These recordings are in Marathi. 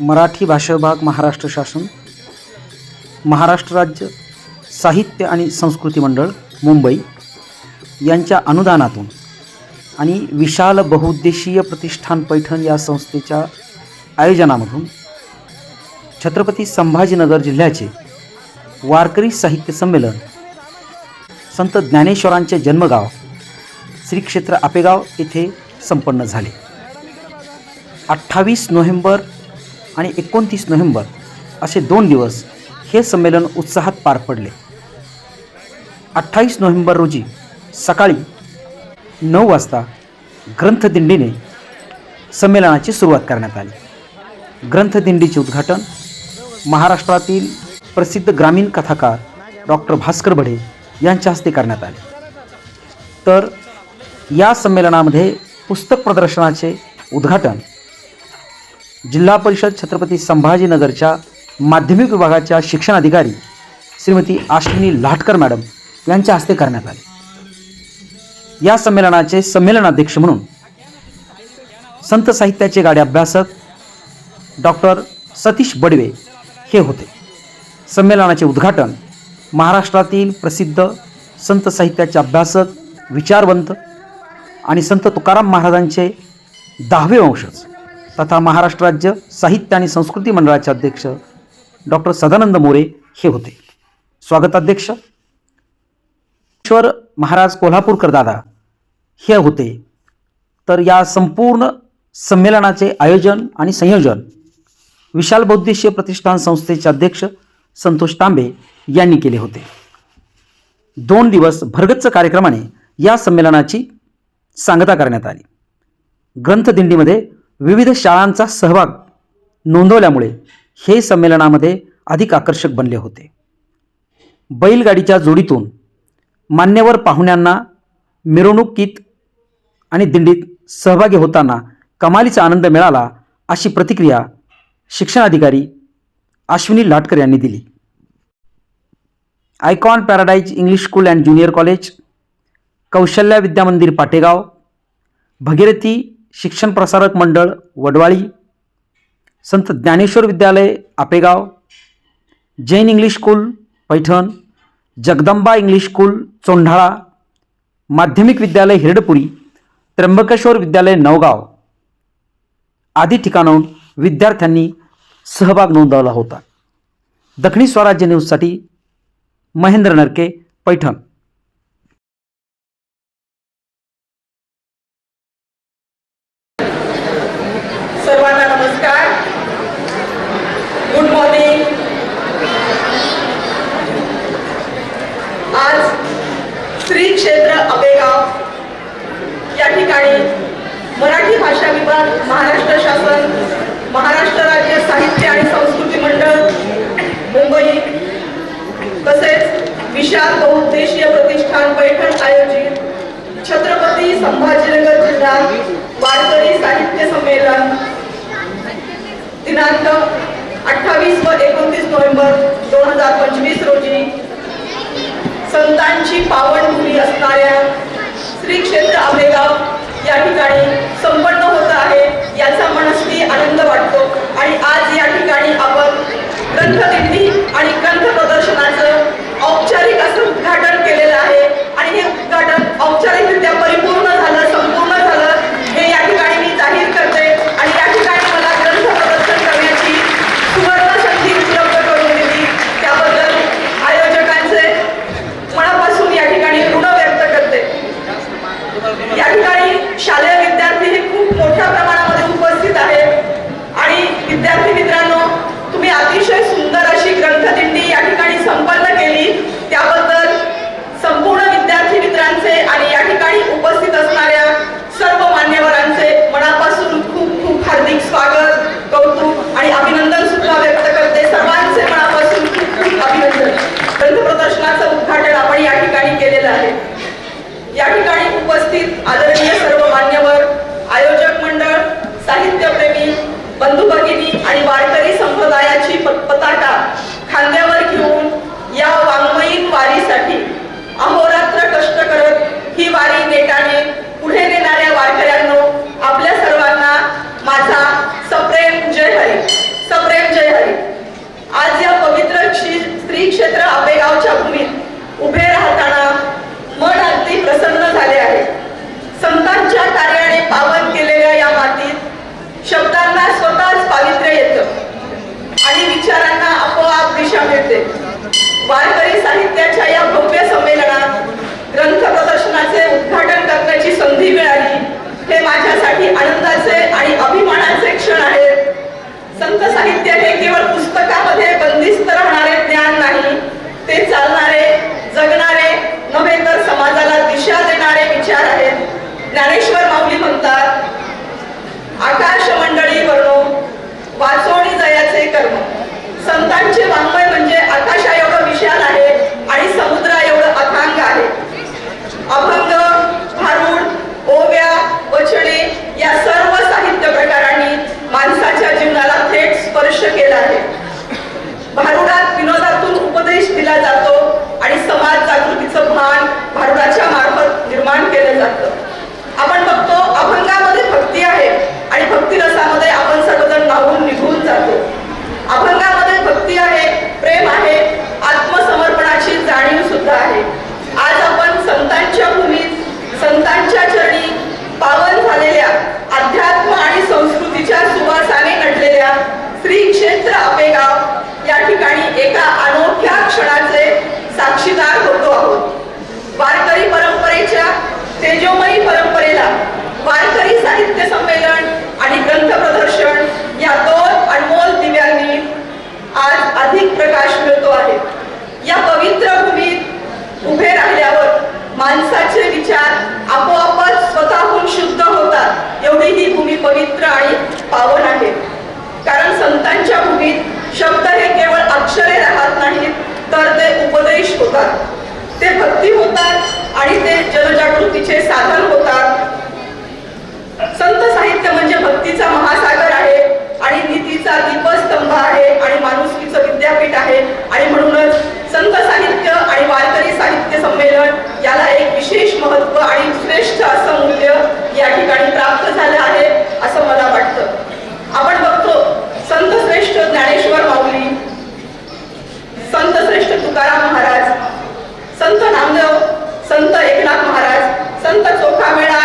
मराठी भाषा विभाग महाराष्ट्र शासन महाराष्ट्र राज्य साहित्य आणि संस्कृती मंडळ मुंबई यांच्या अनुदानातून आणि विशाल बहुउद्देशीय प्रतिष्ठान पैठण या संस्थेच्या आयोजनामधून छत्रपती संभाजीनगर जिल्ह्याचे वारकरी साहित्य संमेलन संत ज्ञानेश्वरांचे जन्मगाव श्री क्षेत्र आपेगाव येथे संपन्न झाले. अठ्ठावीस नोव्हेंबर आणि एकोणतीस नोव्हेंबर असे दोन दिवस हे संमेलन उत्साहात पार पडले. अठ्ठावीस नोव्हेंबर रोजी सकाळी नऊ वाजता ग्रंथदिंडीने संमेलनाची सुरुवात करण्यात आली. ग्रंथदिंडीचे उद्घाटन महाराष्ट्रातील प्रसिद्ध ग्रामीण कथाकार डॉक्टर भास्कर बढे यांच्या हस्ते करण्यात आले. तर या संमेलनामध्ये पुस्तक प्रदर्शनाचे उद्घाटन जिल्हा परिषद छत्रपती संभाजीनगरच्या माध्यमिक विभागाच्या शिक्षणाधिकारी श्रीमती आश्विनी लाटकर मॅडम यांच्या हस्ते करण्यात आले. या संमेलनाचे संमेलनाध्यक्ष म्हणून संत साहित्याचे गाडे अभ्यासक डॉक्टर सतीश बडवे हे होते. संमेलनाचे उद्घाटन महाराष्ट्रातील प्रसिद्ध संत साहित्याचे अभ्यासक विचारवंत आणि संत तुकाराम महाराजांचे दहावे वंशज तथा महाराष्ट्र राज्य साहित्य आणि संस्कृती मंडळाचे अध्यक्ष डॉक्टर सदानंद मोरे हे होते. स्वागताध्यक्ष ईश्वर महाराज कोल्हापूरकर दादा हे होते. तर या संपूर्ण संमेलनाचे आयोजन आणि संयोजन विशाल बौद्धिष्य प्रतिष्ठान संस्थेचे अध्यक्ष संतोष तांबे यांनी केले होते. दोन दिवस भरगच्च कार्यक्रमाने या संमेलनाची सांगता करण्यात आली. ग्रंथदिंडीमध्ये विविध शाळांचा सहभाग नोंदवल्यामुळे हे संमेलनामध्ये अधिक आकर्षक बनले होते. बैलगाडीच्या जोडीतून मान्यवर पाहुण्यांना मिरवणुकीत आणि दिंडीत सहभागी होताना कमालीचा आनंद मिळाला अशी प्रतिक्रिया शिक्षणाधिकारी अश्विनी लाटकर यांनी दिली. Icon paradise English school and junior college Kaushalya विद्यामंदिर पाटेगाव भगीरथी शिक्षण प्रसारक मंडळ वडवाळी संत ज्ञानेश्वर विद्यालय Apegaon Jain English school Paithan Jagdamba English school Chondhala माध्यमिक विद्यालय हिरडपुरी त्र्यंबकेश्वर विद्यालय नवगाव आदी ठिकाणाहून विद्यार्थ्यांनी सहभाग नोंदवला होता. दक्षिणी स्वराज्य न्यूजसाठी महेंद्र नरके पैठण सर्वांना नमस्कार गुड मॉर्निंग आज श्री क्षेत्र अबेगाव या ठिकाणी मराठी भाषा विभाग महाराष्ट्र शासन महाराष्ट्र राज्य साहित्य आणि संस्कृती मंडळ मुंबई तसेच विशाल बहुउद्देशीय प्रतिष्ठान पैठण आयोजित छत्रपती संभाजीनगर जिल्हा वारकरी साहित्य संमेलन दिनांक अठ्ठावीस व एकोणतीस नोव्हेंबर दोन हजार पंचवीस रोजी संतांची पावनभूमी असणाऱ्या श्री क्षेत्र आंबेगाव या ठिकाणी संपन्न होत आहे याचा मनस्वी आनंद वाटतो. आणि आज या ठिकाणी आपण ग्रंथदिंडी आणि ग्रंथ प्रदर्शनाचं औपचारिक असं उद्घाटन केलेलं आहे. आणि हे उद्घाटन औपचारिक परिपूर्ण झालं संपूर्ण झालं हे या ठिकाणी मी जाहीर करते आणि या ठिकाणी मला ग्रंथ प्रदर्शन करण्याची सुवर्ण संधी उपलब्ध करून दिली त्याबद्दल आयोजकांचे मनापासून या ठिकाणी ऋण व्यक्त करते या ठिकाणी शालेय विद्यार्थी हे खूप मोठ्या साहित्य हे केवळ पुस्तकामध्ये बंदिस्त राहणारे ज्ञान नाही ते चालणारे जगणारे नव्हे तर समाजाला दिशा देणारे विचार आहेत. ज्ञानेश्वर माऊली म्हणतात आकाश मंडळी वर्ण वाचोणी जयाचे कर्म. संतांचे वाङ्मय गाव या ठिकाणी एका अनोख्या क्षणाचे साक्षीदार होतो आहोत. वारकरी परंपरेच्या तेजोमयी परंपरेला वारकरी साहित्य संमेलन आणि ग्रंथ प्रदर्शन या दोन अनमोल दिव्यांनी आज अधिक प्रकाश मिळतो आहे. या पवित्र भूमीत उभे राहिल्यावर माणसाचे विचार आपोआपच स्वतःहून शुद्ध होतात एवढी ही भूमी पवित्र आणि पावन आहे. कारण संतांच्या भूमीत शब्द हे केवळ अक्षरे राहत नाहीत तर ते उपदेश होतात. ते भक्ती होतात आणि ते जनजागृतीचे साधन होतात. संत साहित्य म्हणजे भक्तीचा महासागर आहे आणि नीतीचा दीपस्तंभ आहे आणि माणुसकीचं विद्यापीठ आहे. आणि म्हणूनच संत साहित्य आणि वारकरी साहित्य संमेलन याला एक विशेष महत्त्व आणि श्रेष्ठ असं मूल्य या ठिकाणी प्राप्त झालं आहे असं मला वाटतं. आपण बघतो संत श्रेष्ठ ज्ञानेश्वर माऊली संत श्रेष्ठ तुकाराम महाराज संत नामदेव संत एकनाथ महाराज संत चोखा मेळा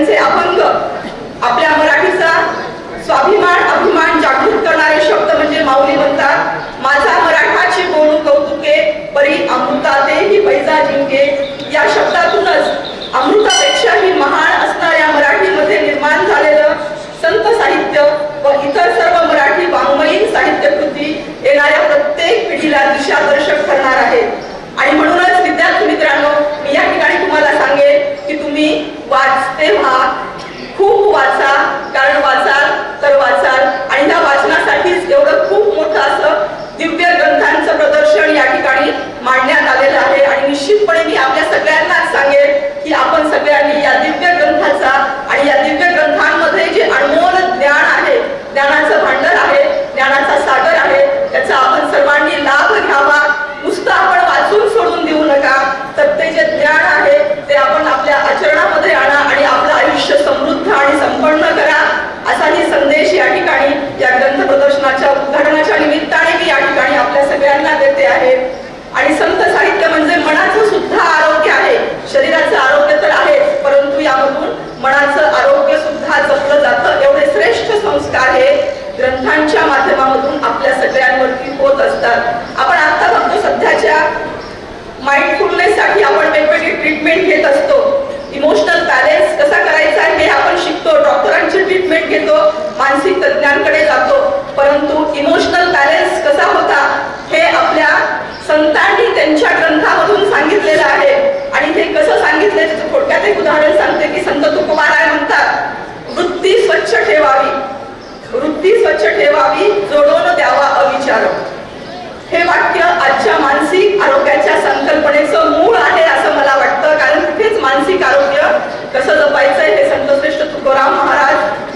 त्यांचे अभंग आपल्या मराठीचा स्वाभिमान अभिमान जागृत करणारे शब्द म्हणजे माऊली म्हणतात. आयुष्य समृद्ध आणि संपन्न करा असाही संदेश या ठिकाणी या ग्रंथ प्रदर्शनाच्या उद्घाटनाच्या निमित्ताने मी या ठिकाणी आपल्या सगळ्यांना देते आहे. आणि संत साहित्य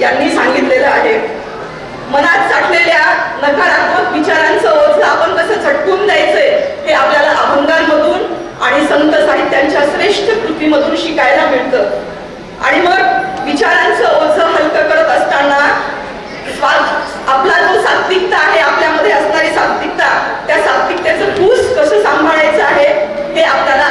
यांनी सांगितलेलं आहे. मनात साठलेल्या नकारात्मक विचारांचं ओझ आपण कसं झटकून द्यायचंय हे आपल्याला अभंगांमधून आणि संत साहित्यांच्या श्रेष्ठ कृतीमधून शिकायला मिळतं. आणि मग विचारांचं ओझ हलकं करत असताना आपला जो सात्विकता आहे आपल्यामध्ये असणारी सात्विकता त्या सात्विकतेचं कूस कसं सांभाळायचं आहे हे आपल्याला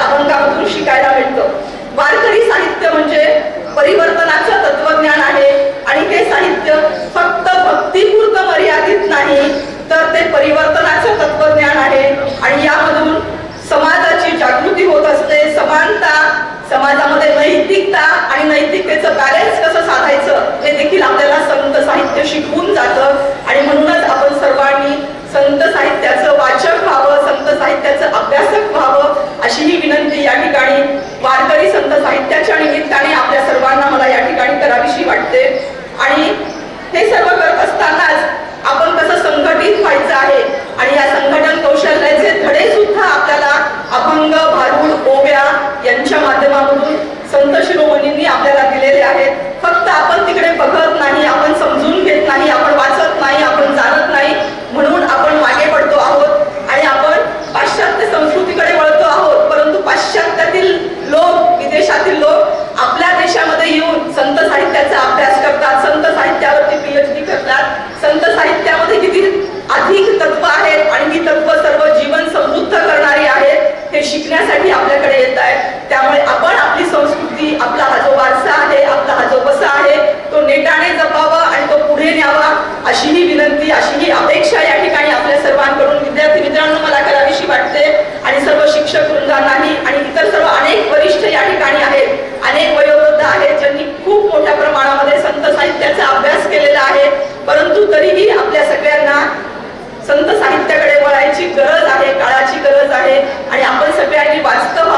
आहे आणि आपण सगळ्यांनी वास्तव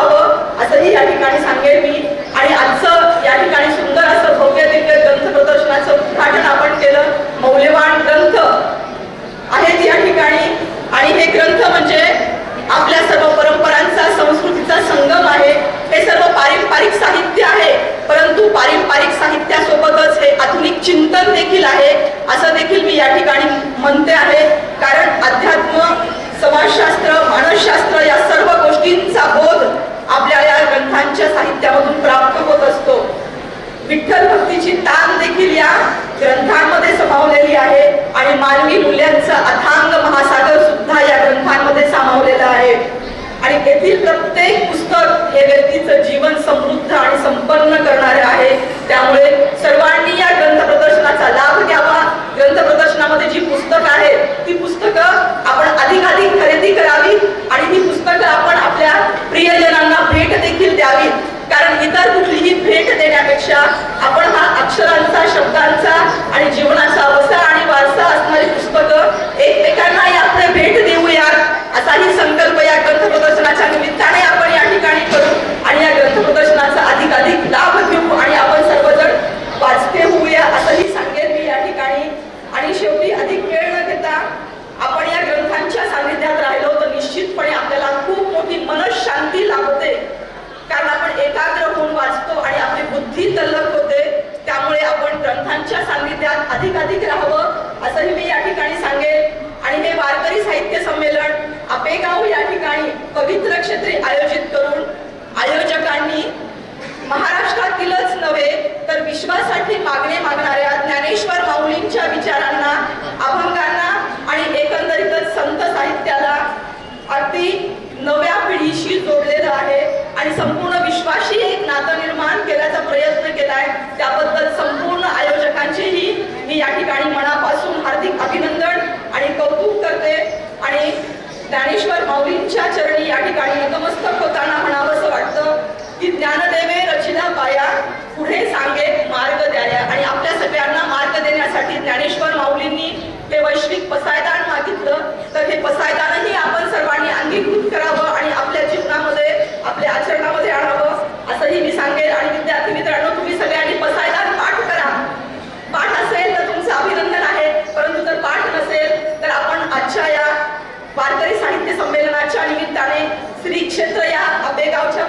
Maraming salamat. पवित्र क्षेत्री आयोजित करून पुढे सांगेल मार्ग द्यायला. आणि आपल्या सगळ्यांना मार्ग देण्यासाठी ज्ञानेश्वर माऊलींनी हे वैश्विक पसायदान मागितलं. तर हे पसायदानही आपण सर्वांनी अंगीकृत करावं आणि आपल्या जीवनामध्ये आपल्या आचरणामध्ये आणावं असंही मी सांगेल आणि विद्यार्थी मित्रांनो तुम्ही सगळ्यांनी पसायदान पाठ करा. पाठ असेल तर तुमचं अभिनंदन आहे. परंतु जर पाठ नसेल तर आपण आजच्या या वारकरी साहित्य संमेलनाच्या निमित्ताने श्री क्षेत्र या आंबेगावच्या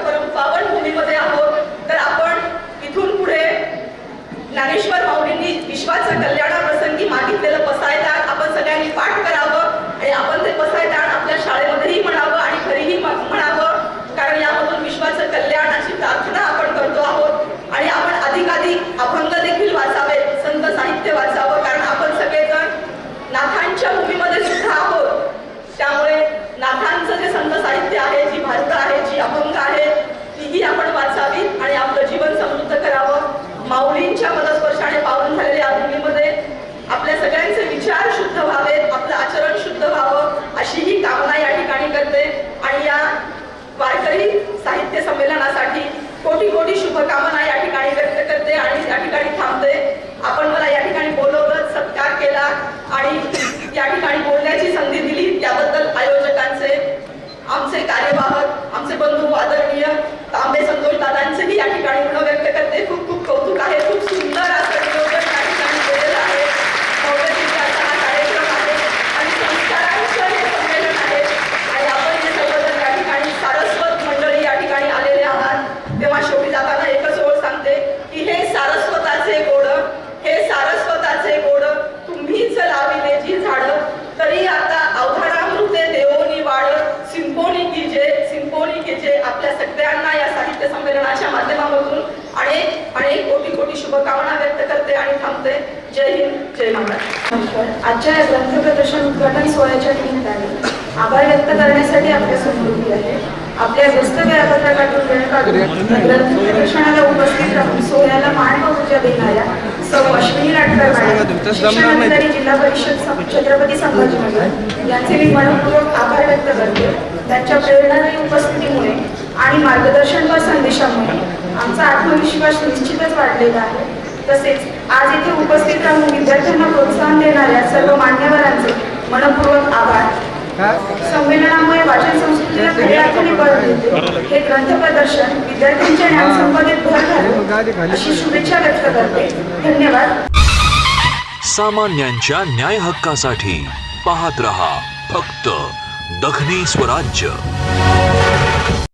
घेतलेलं बसायला पसायदान आपण सगळ्यांनी पाठ करावं आणि आपण ते पसायदान आपल्या शाळेमध्येही म्हणावं आणि घरीही म- म्हणावं कारण यामधून विश्वाचं कल्याण अशी प्रार्थना आपण करतो आहोत आणि आपण अधिकाधिक अभंग देखील वाचावे संत साहित्य वाचावं कारण आपण सगळेजण नाथांच्या भूमीमध्ये सुद्धा आहोत त्यामुळे नाथांचं जे संत साहित्य आहे जी भारत आहे जी अभंग आहे तीही आपण वाचावीत आणि आपलं जीवन समृद्ध करावं माऊलींच्या पदस्पर्शाने पावन झालेल्या या भूमीमध्ये आपल्या सगळ्यांचे विचार शुद्ध व्हावेत आपलं आचरण शुद्ध व्हावं अशी ही कामना या ठिकाणी करते आणि या वारकरी साहित्य संमेलनासाठी कोटी कोटी शुभकामना या ठिकाणी व्यक्त करते आणि या ठिकाणी थांबते. आपण मला या ठिकाणी बोलवलं सत्कार केला आणि या ठिकाणी बोलण्याची संधी दिली. त्याबद्दल आयोजकांचे आमचे कार्यवाहक आमचे बंधू आदरणीय तांबे संतोष दादांचेही या ठिकाणी ऋण व्यक्त करते. खूप खूप कौतुक आहे खूप सुंदर असं नियोजन या ठिकाणी केलेलं आहे भव्य दिव्याचा हा कार्यक्रम आहे आणि संस्कारांचं हे संमेलन आहे आणि आपण जे सर्वजण या ठिकाणी सारस्वत मंडळी या ठिकाणी आलेले आहात तेव्हा शेवटी जाताना एकच ओळ सांगते की हे सारस्वताचे गोड हे सारस्वताचे गोड तुम्हीच लाविले जी झाडं तरी आता अवधानामृते देवोनी वाढ सिंपोनी कीजे सिंपोनी कीजे आपल्या सगळ्यांना या साहित्य संमेलनाच्या माध्यमामधून अनेक अनेक कोटी कोटी शुभकामना व्यक्त करते आणि थांबते जय हिंद जय नमस्कार आजच्या या ग्रंथ प्रदर्शन उद्घाटन सोहळ्याच्या निमित्ताने आभार व्यक्त करण्यासाठी आपल्या समृद्धी आहे. आपल्या व्यस्त वेळापत्रकातून वेळ काढून ग्रंथ प्रदर्शनाला उपस्थित राहून सोहळ्याला मान व ऊर्जा देणाऱ्या सौ अश्विनी राटकर मॅडम शिक्षणाधिकारी जिल्हा परिषद छत्रपती संभाजीनगर यांचे मी मनपूर्वक आभार व्यक्त करते. त्यांच्या प्रेरणादायी उपस्थितीमुळे आणि मार्गदर्शन व संदेशामुळे आमचा आत्मविश्वास निश्चितच वाढलेला आहे. तसेच आज येथे उपस्थित राहून विद्यार्थ्यांना प्रोत्साहन देणाऱ्या सर्व मान्यवरांचे मनपूर्वक आभार. संमेलनामुळे वाचन संस्कृतीला खऱ्या अर्थाने बळ मिळते. हे ग्रंथ प्रदर्शन विद्यार्थ्यांच्या भर घालेल अशी शुभेच्छा व्यक्त करते. धन्यवाद. सामान्यांच्या न्याय हक्कासाठी पाहत रहा फक्त दखनी स्वराज्य.